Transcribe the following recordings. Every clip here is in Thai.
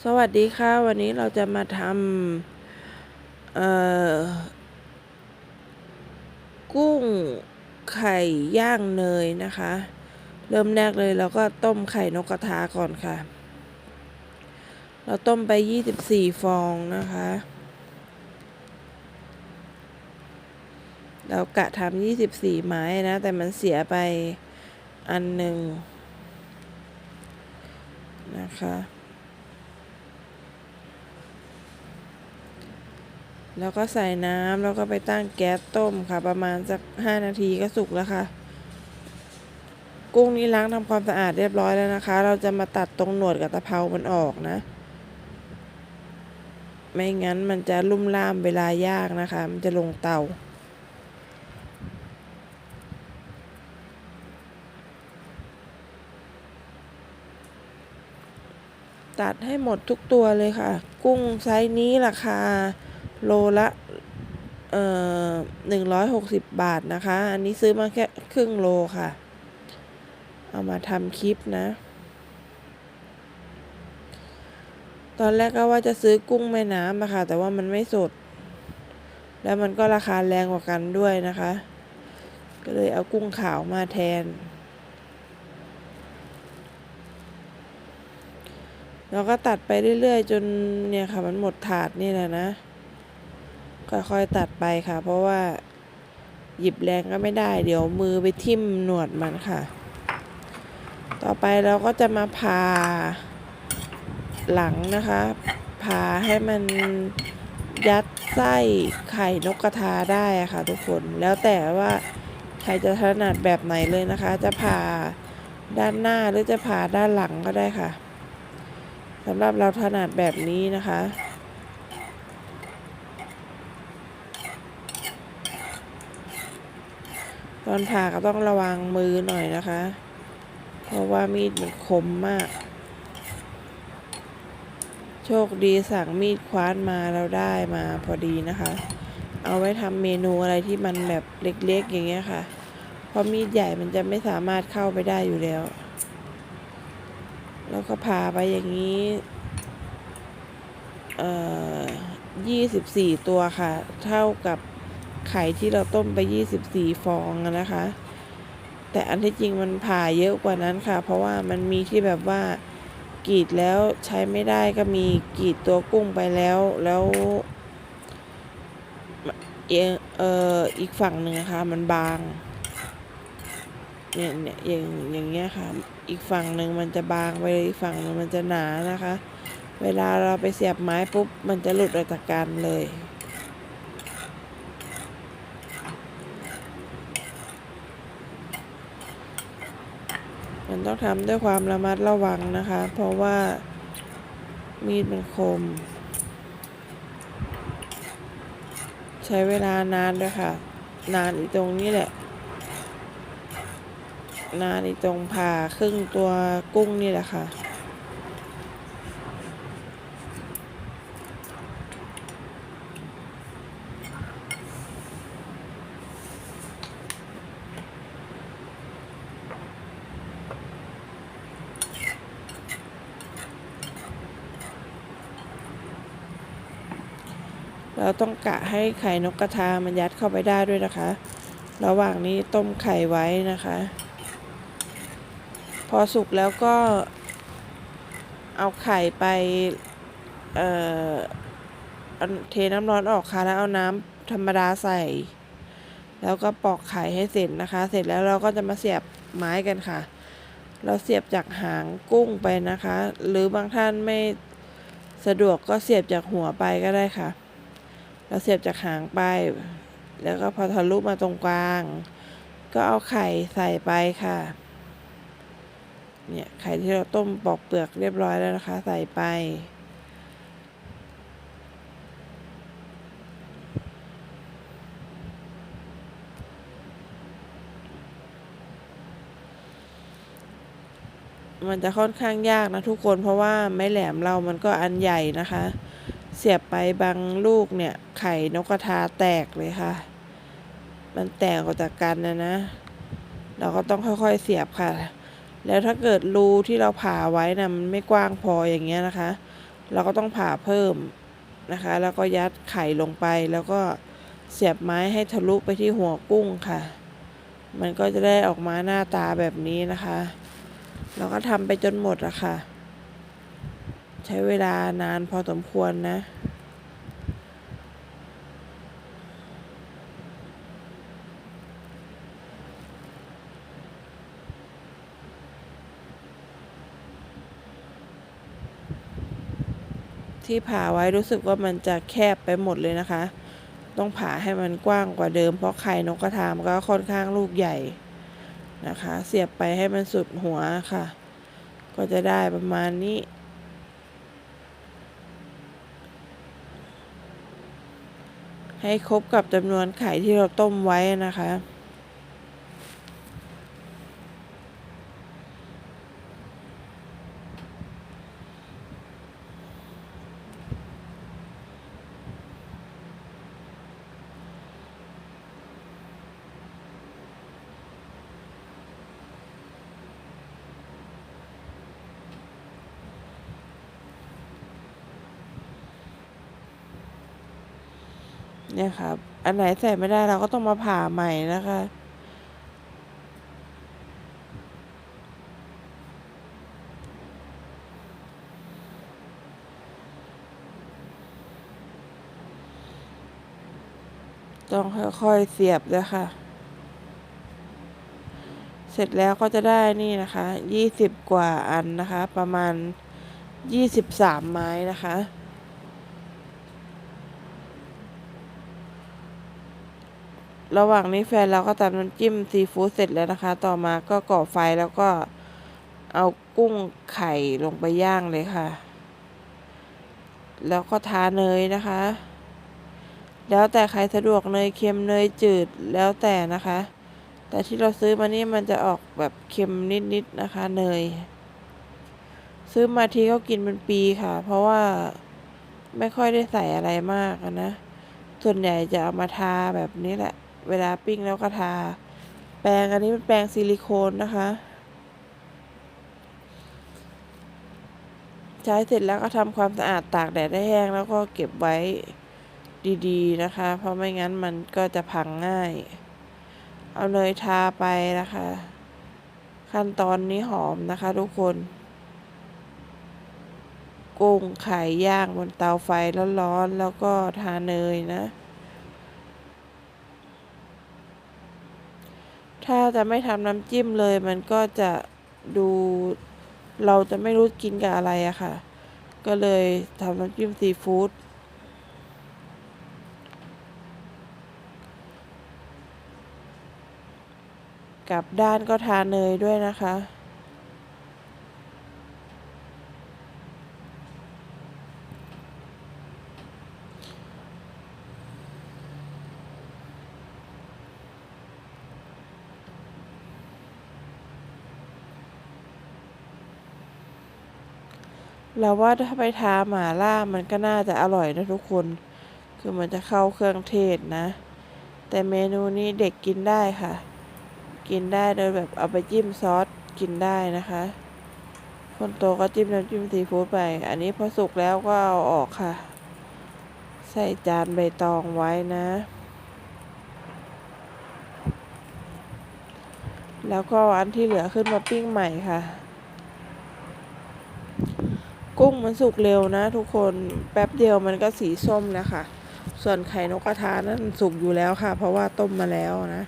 สวัสดีค่ะ วันนี้เราจะมาทำเอ่อ กุ้งไข่ย่างเนยนะคะ เริ่มแรกเลยเราก็ต้มไข่นกกระทาก่อนค่ะ เราต้มไป 24 ฟองนะคะ เรากะทำ24 ไม้นะ แต่มันเสียไปอันหนึ่งนะคะ แล้วก็ใส่น้ำแล้วก็ไปตั้งแก๊สต้มค่ะ ประมาณสักห้านาทีก็สุกแล้วค่ะ กุ้งนี้ล้างทำความสะอาดเรียบร้อยแล้วนะคะ เราจะมาตัดตรงหนวดกับตะเภามันออกนะ ไม่งั้นมันจะลุ่มล่ามเวลายางนะคะ มันจะลงเตาตัดให้หมดทุกตัวเลยค่ะ กุ้งไซส์นี้ราคา โลละเอ่อหนึ่งร้อยหกสิบบาทนะคะ อันนี้ซื้อมาแค่ครึ่งโลค่ะ เอามาทำคลิปนะ ตอนแรกก็ว่าจะซื้อกุ้งแม่น้ำนะค่ะ แต่ว่ามันไม่สด แล้วมันก็ราคาแรงกว่ากันด้วยนะคะ ก็เลยเอากุ้งขาวมาแทน แล้วก็ตัดไปเรื่อยๆ จนเนี่ยค่ะ มันหมดถาดนี่แหละนะ ค่อยๆตัดไปค่ะ เพราะว่าหยิบแรงก็ไม่ได้ เดี๋ยวมือไปทิ่มหนวดมันค่ะ ต่อไปเราก็จะมาผ่าหลังนะคะผ่าให้มันยัดไส้ไข่นกกระทาได้ค่ะ ทุกคนแล้วแต่ว่าใครจะถนัดแบบไหนเลยนะคะ จะผ่าด้านหน้าหรือจะผ่าด้านหลังก็ได้ค่ะสำหรับเราถนัดแบบนี้นะคะ ตอนผ่าก็ต้องระวังมือหน่อยนะคะ เพราะว่ามีดมันคมมาก โชคดีสั่งมีดคว้านมาเราได้มาพอดีนะคะ เอาไว้ทำเมนูอะไรที่มันแบบเล็กๆอย่างเงี้ยค่ะ เพราะมีดใหญ่มันจะไม่สามารถเข้าไปได้อยู่แล้ว แล้วก็ผ่าไปอย่างนี้เอ่อยี่สิบสี่ตัวค่ะ เท่ากับ ไข่ที่เราต้มไปยี่สิบสี่ฟองนะคะ แต่อันที่จริงมันผ่าเยอะกว่านั้นค่ะ เพราะว่ามันมีที่แบบว่ากรีดแล้วใช้ไม่ได้ก็มีกรีดตัวกุ้งไปแล้วแล้วเอเอออีกฝั่งหนึ่งนะคะมันบางเนี่ยเนี่ยอย่างอย่างเงี้ยค่ะ อีกฝั่งหนึ่งมันจะบางไปเลยอีกฝั่งหนึ่งมันจะหนานะคะ เวลาเราไปเสียบไม้ปุ๊บมันจะหลุดออกจากกันเลย มันต้องทำด้วยความระมัดระวังนะคะ เพราะว่ามีดมันคม ใช้เวลานานด้วยค่ะ นานอีตรงนี้แหละ นานอีตรงผ่าครึ่งตัวกุ้งนี่แหละค่ะ เราต้องกะให้ไข่นกกระทามันยัดเข้าไปได้ด้วยนะคะ ระหว่างนี้ต้มไข่ไว้นะคะ พอสุกแล้วก็เอาไข่ไปเอ่อเอาเทน้ำร้อนออกค่ะแล้วเอาน้ำธรรมดาใส่ แล้วก็ปอกไข่ให้เสร็จนะคะ เสร็จแล้วเราก็จะมาเสียบไม้กันค่ะ เราเสียบจากหางกุ้งไปนะคะ หรือบางท่านไม่สะดวกก็เสียบจากหัวไปก็ได้ค่ะ เราเสียบจากหางไป แล้วก็พอทะลุมาตรงกลาง ก็เอาไข่ใส่ไปค่ะ เนี่ยไข่ที่เราต้มปอกเปลือกเรียบร้อยแล้วนะคะ ใส่ไปมันจะค่อนข้างยากนะทุกคนเพราะว่าไม้แหลมเรามันก็อันใหญ่นะคะ เสียบไปบางลูกเนี่ย ไข่นกกระทาแตกเลยค่ะ มันแตกออกจากกันนะนะ เราก็ต้องค่อยๆเสียบค่ะ แล้วถ้าเกิดรูที่เราผ่าไว้นะมันไม่กว้างพออย่างเงี้ยนะคะ เราก็ต้องผ่าเพิ่มนะคะ แล้วก็ยัดไข่ลงไปแล้วก็เสียบไม้ให้ทะลุไปที่หัวกุ้งค่ะ มันก็จะได้ออกมาหน้าตาแบบนี้นะคะ เราก็ทำไปจนหมดอะค่ะ ใช้เวลานานพอสมควรนะ ที่ผ่าไว้รู้สึกว่ามันจะแคบไปหมดเลยนะคะ ต้องผ่าให้มันกว้างกว่าเดิม เพราะไข่นกกระทามก็ค่อนข้างลูกใหญ่นะคะ เสียบไปให้มันสุดหัวค่ะ ก็จะได้ประมาณนี้ ให้ครบกับจำนวนไข่ที่เราต้มไว้นะคะ เนี่ยครับ อันไหนใส่ไม่ได้เราก็ต้องมาผ่าใหม่นะคะ ต้องค่อยๆเสียบเลยค่ะ เสร็จแล้วก็จะได้นี่นะคะยี่สิบกว่าอันนะคะ ประมาณยี่สิบสามไม้นะคะ ระหว่างนี้แฟนเราก็ตำน้ำจิ้มซีฟู้ดเสร็จแล้วนะคะ ต่อมาก็ก่อไฟแล้วก็เอากุ้งไข่ลงไปย่างเลยค่ะ แล้วก็ทาเนยนะคะ แล้วแต่ใครสะดวกเนยเค็มเนยจืดแล้วแต่นะคะ แต่ที่เราซื้อมานี่มันจะออกแบบเค็มนิดๆนะคะเนย ซื้อมาทีก็กินเป็นปีค่ะ เพราะว่าไม่ค่อยได้ใส่อะไรมากนะ ส่วนใหญ่จะเอามาทาแบบนี้แหละ เวลาปิ้งแล้วก็ทา แปรงอันนี้เป็นแปรงซิลิโคนนะคะ ใช้เสร็จแล้วก็ทำความสะอาดตากแดดให้แห้งแล้วก็เก็บไว้ดีๆนะคะ เพราะไม่งั้นมันก็จะพังง่าย เอาเนยทาไปนะคะ ขั้นตอนนี้หอมนะคะทุกคนกุ้งไข่ย่างบนเตาไฟร้อนๆแล้วก็ทาเนยนะ ถ้าจะไม่ทำน้ำจิ้มเลยมันก็จะดูเราจะไม่รู้กินกับอะไรอะค่ะ ก็เลยทำน้ำจิ้มซีฟู้ดกลับด้านก็ทาเนยด้วยนะคะ เราว่าถ้าไปทาหม่าล่ามันก็น่าจะอร่อยนะทุกคน คือมันจะเข้าเครื่องเทศนะ แต่เมนูนี้เด็กกินได้ค่ะ กินได้โดยแบบเอาไปจิ้มซอสกินได้นะคะ คนโตก็จิ้มน้ำจิ้มซีฟู้ดไป อันนี้พอสุกแล้วก็เอาออกค่ะ ใส่จานใบตองไว้นะ แล้วก็อันที่เหลือขึ้นมาปิ้งใหม่ค่ะ กุ้งมันสุกเร็วนะ ทุกคนแป๊บเดียวมันก็สีส้มแล้วค่ะ ส่วนไข่นกกระทานั้นสุกอยู่แล้วค่ะ เพราะว่าต้มมาแล้วนะ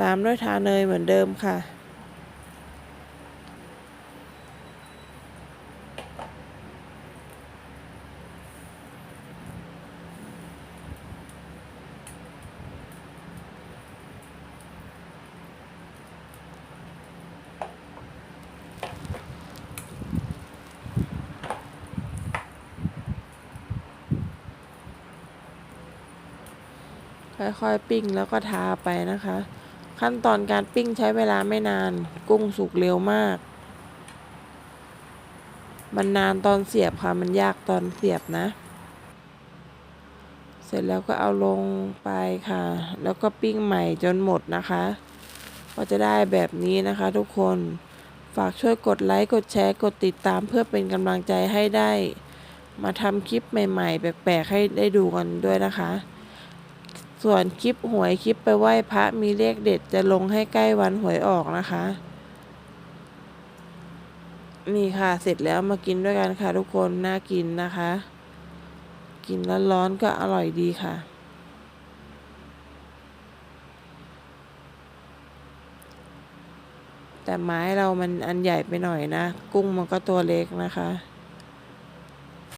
ตามด้วยทาเนยเหมือนเดิมค่ะ ค่อยๆปิ้งแล้วก็ทาไปนะคะ ขั้นตอนการปิ้งใช้เวลาไม่นาน กุ้งสุกเร็วมาก มันนานตอนเสียบค่ะ มันยากตอนเสียบนะ เสร็จแล้วก็เอาลงไปค่ะ แล้วก็ปิ้งใหม่จนหมดนะคะ ก็จะได้แบบนี้นะคะทุกคน ฝากช่วยกดไลค์ กดแชร์ กดติดตามเพื่อเป็นกำลังใจให้ได้ มาทำคลิปใหม่ ๆ แปลกๆ ให้ได้ดูกันด้วยนะคะ ส่วนคลิปหวยคลิปไปไหว้พระมีเลขเด็ดจะลงให้ใกล้วันหวยออกนะคะ นี่ค่ะเสร็จแล้วมากินด้วยกันค่ะทุกคนน่ากินนะคะ กินแล้วร้อนก็อร่อยดีค่ะ แต่ไม้เรามันอันใหญ่ไปหน่อยนะ กุ้งมันก็ตัวเล็กนะคะ